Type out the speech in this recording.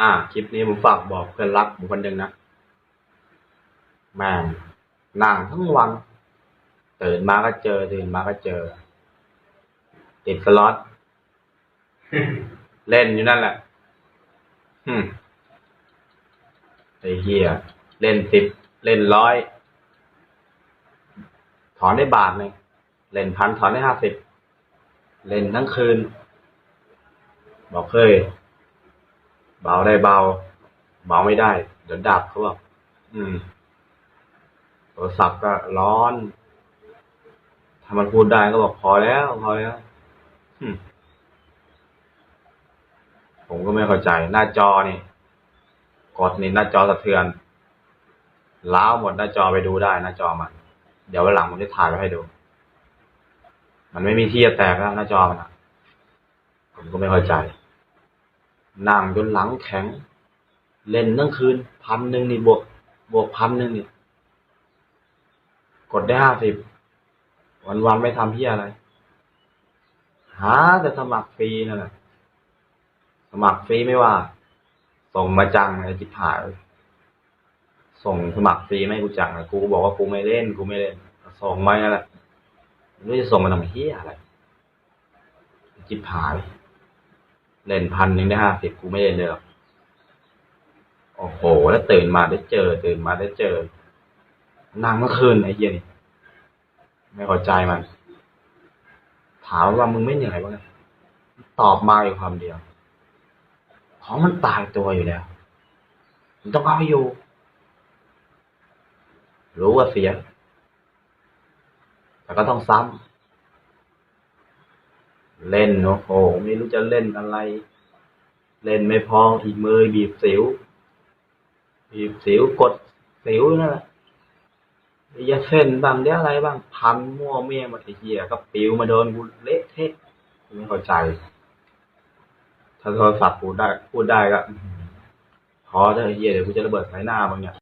อ่า คลิปนี้ผมฝากบอกเพื่อนรักผมคนหนึ่งนะแม่งนั่งทั้งวันตื่นมาก็เจอตื่นมาก็เจอ ติดสล็อตเล่นอยู่นั่นแหละฮึมไอ้เหี้ยเล่นสิบเล่นร้อยถอนได้บาทหนึ่งเล่นพันถอนได้ห้าสิบเล่นทั้งคืน บอกเคย เบาได้เบา เบาไม่ได้ เดี๋ยวดับเขาบอกอืมโทรศัพท์ก็ร้อน ถ้ามันพูดได้ก็บอกพอแล้ว พอแล้วผมก็ไม่เข้าใจ หน้าจอนี่ กดนี่หน้าจอสะเทือนล้าวหมดหน้าจอไปดูได้หน้าจอมัน เดี๋ยววันหลังผมจะถ่ายไว้ให้ดู มันไม่มีที่จะแตกแล้วหน้าจอมันอะผมก็ไม่เข้าใจ นั่งจนหลังแข็ง เล่นทั้งคืนพันหนึ่งนี่บวก บวกพันหนึ่งนี่กดได้ห้าสิบวันวันไม่ทำเพี้ยอะไร หาแต่สมัครฟรีนั่นแหละสมัครฟรีไม่ว่า ส่งมาจังไอ้จิบหาย ส่งสมัครฟรีไม่กูจังกูก็บอกว่ากูไม่เล่น กูไม่เล่น ส่งไมานั่นแหละไม่รู้จะส่งมาทำเฮียอะไรจิบหาย เล่นพันหนึ่งได้ห้าสิบกูไม่เล่นเลยหรอกโอ้โห แล้วตื่นมาได้เจอ ตื่นมาได้เจอนั่งเมื่อคืนไอ้เหี้ยนี่ไม่เข้าใจมัน ถามว่ามึงไม่เหนื่อยบ้างตอบมาอยู่คำเดียว ของมันตายตัวอยู่แล้วมึงต้องเอาอยู่ รู้ว่าเสีย แต่ก็ต้องซ้ำ เล่นโอ้โหไม่รู้จะเล่นอะไร เล่นไม่พออีกมือบีบสิว บีบสิวกดสิวนั่นแหละยาเส้นบ้างเดี๋ยวอะไรบ้างพันมั่วเมี่ยมดไอ้เหี้ยก็ปิวมาโดนกูเละเทะไม่เข้าใจ ถ้าโทรศัพท์พูได้พูดได้ก็พอเถอะไอ้เหี้ยเดี๋ยวกูจะระเบิดใส่หน้ามึงเนี่ย